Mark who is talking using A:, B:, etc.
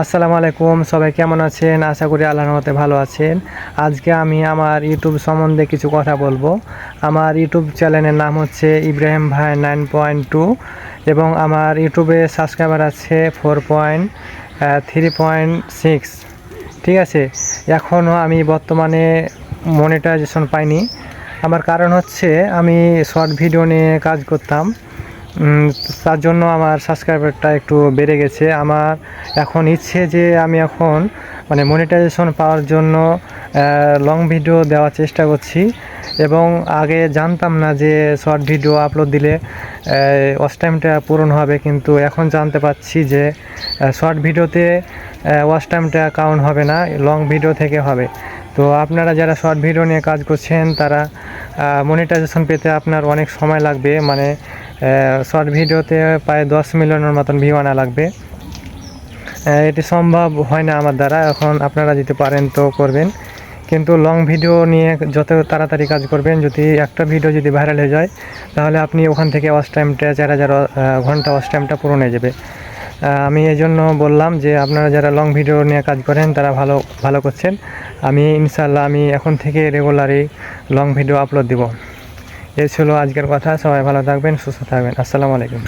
A: আসসালামু আলাইকুম, সবাই কেমন আছেন? আশা করি আল্লাহর মতে ভালো আছেন। আজকে আমি আমার ইউটিউব সম্বন্ধে কিছু কথা বলব। আমার ইউটিউব চ্যানেলের নাম হচ্ছে ইব্রাহিম ভাই নাইন পয়েন্ট টু এবং আমার ইউটিউবে সাবস্ক্রাইবার আছে four point three point six. ঠিক আছে? এখনও আমি বর্তমানে মনিটাইজেশন পাইনি। আমার কারণ হচ্ছে আমি শর্ট ভিডিও নিয়ে কাজ করতাম। তার জন্য আমার সাবস্ক্রাইবারটা একটু বেড়ে গেছে। আমার এখন ইচ্ছে যে আমি এখন মানে মনিটাইজেশন পাওয়ার জন্য লং ভিডিও দেওয়ার চেষ্টা করছি এবং আগে জানতাম না যে শর্ট ভিডিও আপলোড দিলে ওয়াচ টাইমটা পূরণ হবে। কিন্তু এখন জানতে পারছি যে শর্ট ভিডিওতে ওয়াচ টাইমটা কাউন্ট হবে না লং ভিডিও থেকে হবে। তো আপনারা যারা শর্ট ভিডিও নিয়ে কাজ করছেন, তারা মনিটাইজেশন পেতে আপনার অনেক সময় লাগবে। মানে শর্ট ভিডিওতে প্রায় দশ মিলিয়নের মতন ভিউ আনা লাগবে। এটি সম্ভব হয় না আমার দ্বারা, এখন আপনারা যদি পারেন তো করবেন। কিন্তু লং ভিডিও নিয়ে যত তাড়াতাড়ি কাজ করবেন, যদি একটা ভিডিও যদি ভাইরাল হয়ে যায়, তাহলে আপনি ওখান থেকে ওয়াচ টাইমটা চার হাজার ঘণ্টা ওয়াচ টাইমটা পূরণ হয়ে যাবে। আমি এই জন্য বললাম যে আপনারা যারা লং ভিডিও নিয়ে কাজ করেন, তারা ভালো ভালো করছেন। আমি ইনশাল্লাহ আমি এখন থেকে রেগুলারই লং ভিডিও আপলোড দিব। এই ছিল আজকের কথা। সবাই ভালো থাকবেন সুস্থ থাকবেন। আসসালামু আলাইকুম।